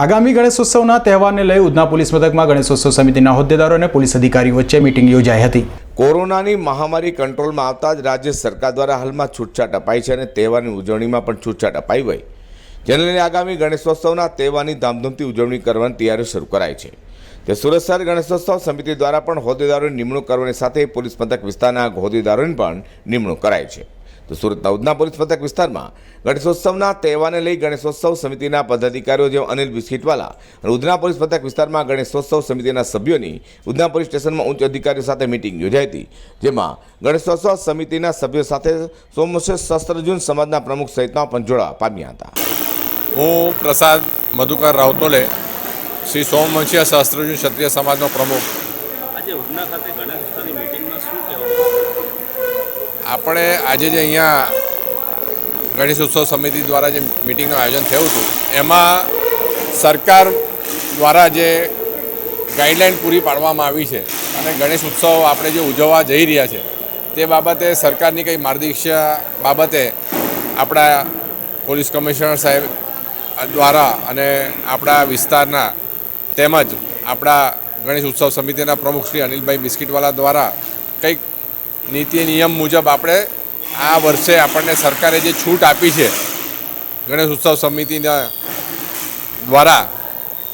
આગામી ગણેશોત્સવના તહેવારને લઈ ઉધના પોલીસ મથકમાં ગણેશોત્સવ સમિતિના હોદ્દેદારો અને પોલીસ અધિકારીઓ વચ્ચે મીટિંગ યોજાઈ હતી. કોરોનાની મહામારી કંટ્રોલમાં આવતા જ રાજ્ય સરકાર દ્વારા હાલમાં છૂટછાટ અપાઈ છે અને તહેવારની ઉજવણીમાં પણ છૂટછાટ અપાઈ હોય જેને લઈને આગામી ગણેશોત્સવના તહેવારની ધામધૂમથી ઉજવણી કરવાની તૈયારીઓ શરૂ કરાઈ છે. તે સુરત શહેર ગણેશોત્સવ સમિતિ દ્વારા પણ હોદ્દેદારોની નિમણૂક કરવાની સાથે પોલીસ મથક વિસ્તારના હોદ્દેદારોની પણ નિમણૂક કરાઈ છે. તો સુરતના ઉધના પોલીસ મથક વિસ્તારમાં ગણેશોત્સવના તહેવારને લઈ ગણેશોત્સવ સમિતિના પદાધિકારીઓ જેવા અનિલ બિસ્કીટવાલા અને ઉધના પોલીસ મથક વિસ્તારમાં ગણેશોત્સવ સમિતિના સભ્યોની ઉધના પોલીસ સ્ટેશનમાં ઉચ્ચ અધિકારીઓ સાથે મિટિંગ યોજાઈ હતી જેમાં ગણેશોત્સવ સમિતિના સભ્યો સાથે સોમવંશી શસ્ત્રજુન સમાજના પ્રમુખ સહિતના પણ જોડાવા પામ્યા હતા. હું પ્રસાદ મધુકર રાવતોલે શ્રી સોમવંશીય શાસ્ત્રજ્ઞ ક્ષત્રિય સમાજનો પ્રમુખ. આજે ઉધના ખાતે ગણેશ મિટિંગમાં શું કહેવાનું આપણે આજે જે અહીંયા ગણેશ ઉત્સવ સમિતિ દ્વારા જે મિટિંગનું આયોજન થયું હતું, એમાં સરકાર દ્વારા જે ગાઈડલાઈન પૂરી પાડવામાં આવી છે અને ગણેશ ઉત્સવ આપણે જે ઉજવવા જઈ રહ્યા છે, તે બાબતે સરકારની કંઈ માર્ગદર્શિકા બાબતે આપણા પોલીસ કમિશનર સાહેબ દ્વારા અને આપણા વિસ્તારના તેમજ આપણા ગણેશ ઉત્સવ સમિતિના પ્રમુખ શ્રી અનિલભાઈ બિસ્કીટવાલા દ્વારા કંઈક નીતિ નિયમ મુજબ આપણે આ વર્ષે આપણને સરકારે જે છૂટ આપી છે, ગણેશ ઉત્સવ સમિતિના દ્વારા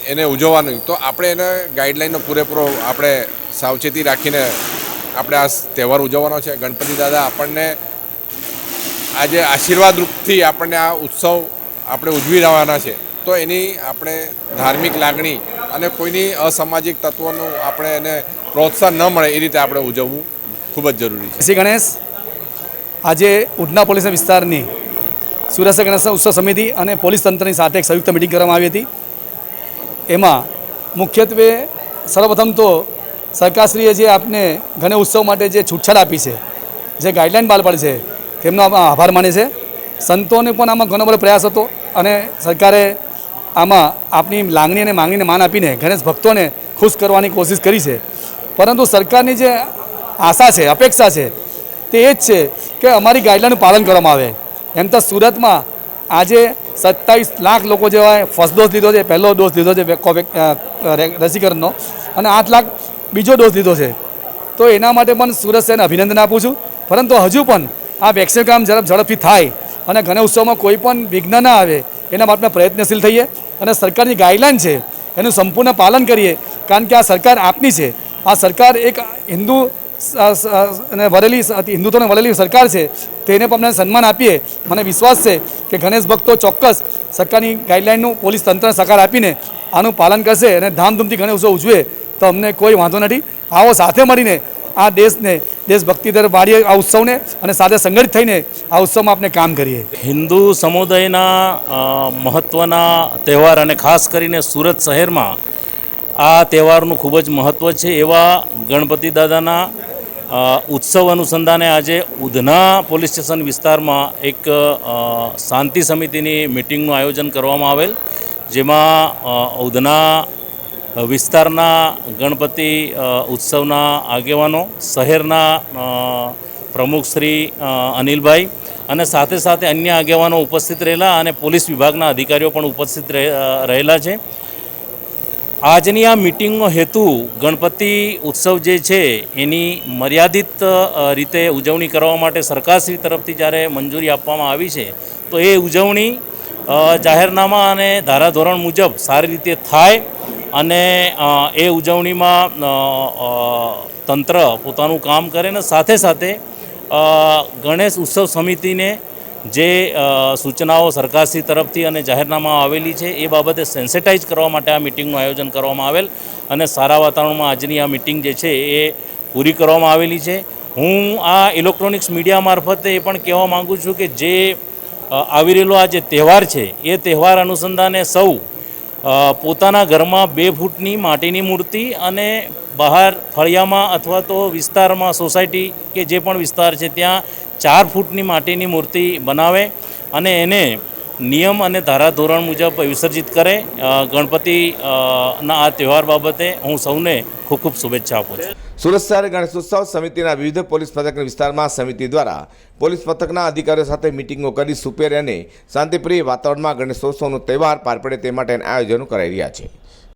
એને ઉજવવાનું, તો આપણે એને ગાઈડલાઇનનો પૂરેપૂરો આપણે સાવચેતી રાખીને આપણે આ તહેવાર ઉજવવાનો છે. ગણપતિ દાદા આપણને આજે આશીર્વાદ રૂપથી આપણને આ ઉત્સવ આપણે ઉજવી રહેવાના છે. તો એની આપણે ધાર્મિક લાગણી અને કોઈની અસામાજિક તત્વોનું આપણે એને પ્રોત્સાહન ન મળે એ રીતે આપણે ઉજવવું. ખૂબ જ જરૂરી છે. શ્રી ગણેશ, આજે ઉધના પોલીસ વિસ્તારની સુરત ગણેશ ઉત્સવ સમિતિ અને પોલીસ તંત્રની સાથે એક સંયુક્ત મિટિંગ કરવામાં આવી હતી. એમાં મુખ્યત્વે સર્વપ્રથમ તો સરકારશ્રીએ જે આપને ગણેશ ઉત્સવ માટે જે છૂટછાટ આપી છે, જે ગાઈડલાઇન બહાર પાડી છે, તેમનો આભાર માને છે. સંતોને પણ આમાં ઘણો બધો પ્રયાસ હતો અને સરકારે આમાં આપની લાગણી અને માંગણીને માન આપીને ગણેશ ભક્તોને ખુશ કરવાની કોશિશ કરી છે. પરંતુ સરકારની જે આશા છે, અપેક્ષા છે. તે એ જ છે કે અમારી ગાઈડલાઈનનું પાલન કરવામાં આવે. એમ તો સુરતમાં આજે સત્તાવીસ લાખ લોકો જેવા ફર્સ્ટ ડોઝ લીધો છે, પહેલો ડોઝ લીધો છે રસીકરણનો અને આઠ લાખ બીજો ડોઝ લીધો છે. તો એના માટે પણ સુરત શહેરને અભિનંદન આપું છું. પરંતુ હજુ પણ આ વેક્સિન કામ ઝડપ, ઝડપથી થાય અને ઘણા ઉત્સવમાં કોઈ પણ વિઘ્ન ના આવે એના માટે પ્રયત્નશીલ થઈએ અને સરકારની ગાઈડલાઈન છે, એનું સંપૂર્ણ પાલન કરીએ. કારણ કે આ સરકાર આપની છે. આ સરકાર એક હિન્દુ અને વરેલી હિન્દુત્વને વરેલી સરકાર છે, તેને પણ અમને સન્માન આપીએ. મને વિશ્વાસ છે કે ગણેશ ભક્તો ચોક્કસ સરકારની ગાઈડલાઇનનું પોલીસ તંત્રને સહકાર આપીને આનું પાલન કરશે અને ધામધૂમથી ગણેશ ઉત્સવ ઉજવે. તો અમને કોઈ વાંધો નથી. આવો સાથે મળીને આ દેશને, દેશભક્તિ તરફ વાળીએ આ ઉત્સવને અને સાથે સંગઠિત થઈને આ ઉત્સવમાં આપણે કામ કરીએ. હિન્દુ સમુદાયના મહત્ત્વના તહેવાર અને ખાસ કરીને સુરત શહેરમાં આ તહેવારનું ખૂબ જ મહત્ત્વ છે. એવા ગણપતિ દાદાના ઉત્સવ અનુસંધાને આજે ઉધના પોલીસ સ્ટેશન વિસ્તારમાં એક શાંતિ સમિતિની મિટિંગનું આયોજન કરવામાં આવેલ, જેમાં ઉધના વિસ્તારના ગણપતિ ઉત્સવના આગેવાનો, શહેરના પ્રમુખ શ્રી અનિલભાઈ અને સાથે સાથે અન્ય આગેવાનો ઉપસ્થિત રહેલા અને પોલીસ વિભાગના અધિકારીઓ પણ ઉપસ્થિત રહે- રહેલા છે. આજની આ મિટિંગનો હેતુ ગણપતિ ઉત્સવ જે છે, એની મર્યાદિત રીતે ઉજવણી કરવા માટે સરકારશ્રી તરફથી જ્યારે મંજૂરી આપવામાં આવી છે, તો એ ઉજવણી જાહેરનામા અને ધારાધોરણ મુજબ સારી રીતે થાય અને એ ઉજવણીમાં તંત્ર પોતાનું કામ કરે ને સાથે સાથે ગણેશ ઉત્સવ સમિતિને જે સૂચનાઓ સરકારશ્રી તરફથી અને જાહેરનામા આવેલી છે, એ બાબતે સેન્સેટાઇઝ કરવા માટે આ મિટિંગનું આયોજન કરવામાં આવેલ અને સારા વાતાવરણમાં આજની આ મિટિંગ જે છે, એ પૂરી કરવામાં આવેલી છે. હું આ ઇલેક્ટ્રોનિક્સ મીડિયા મારફતે એ પણ કહેવા માગું છું કે જે આવી રહેલો આ જે તહેવાર છે, એ તહેવાર અનુસંધાને સૌ પોતાના ઘરમાં બે ફૂટની માટીની મૂર્તિ અને બહાર ફળિયામાં અથવા તો વિસ્તારમાં સોસાયટી કે જે પણ વિસ્તાર છે, ત્યાં ચાર ફૂટની માટીની મૂર્તિ બનાવે અને એને નિયમ અને ધારાધોરણ મુજબ વિસર્જિત કરે. ગણપતિના આ તહેવાર બાબતે હું સૌને ખૂબ ખૂબ શુભેચ્છા આપું છું. સુરત શહેર ગણેશોત્સવ સમિતિના વિવિધ પોલીસ મથકના વિસ્તારમાં સમિતિ દ્વારા પોલીસ મથકના અધિકારીઓ સાથે મિટિંગો કરી સુપેર અને શાંતિપ્રિય વાતાવરણમાં ગણેશોત્સવનો તહેવાર પાર પડે તે માટે આયોજનો કરાઈ રહ્યા છે.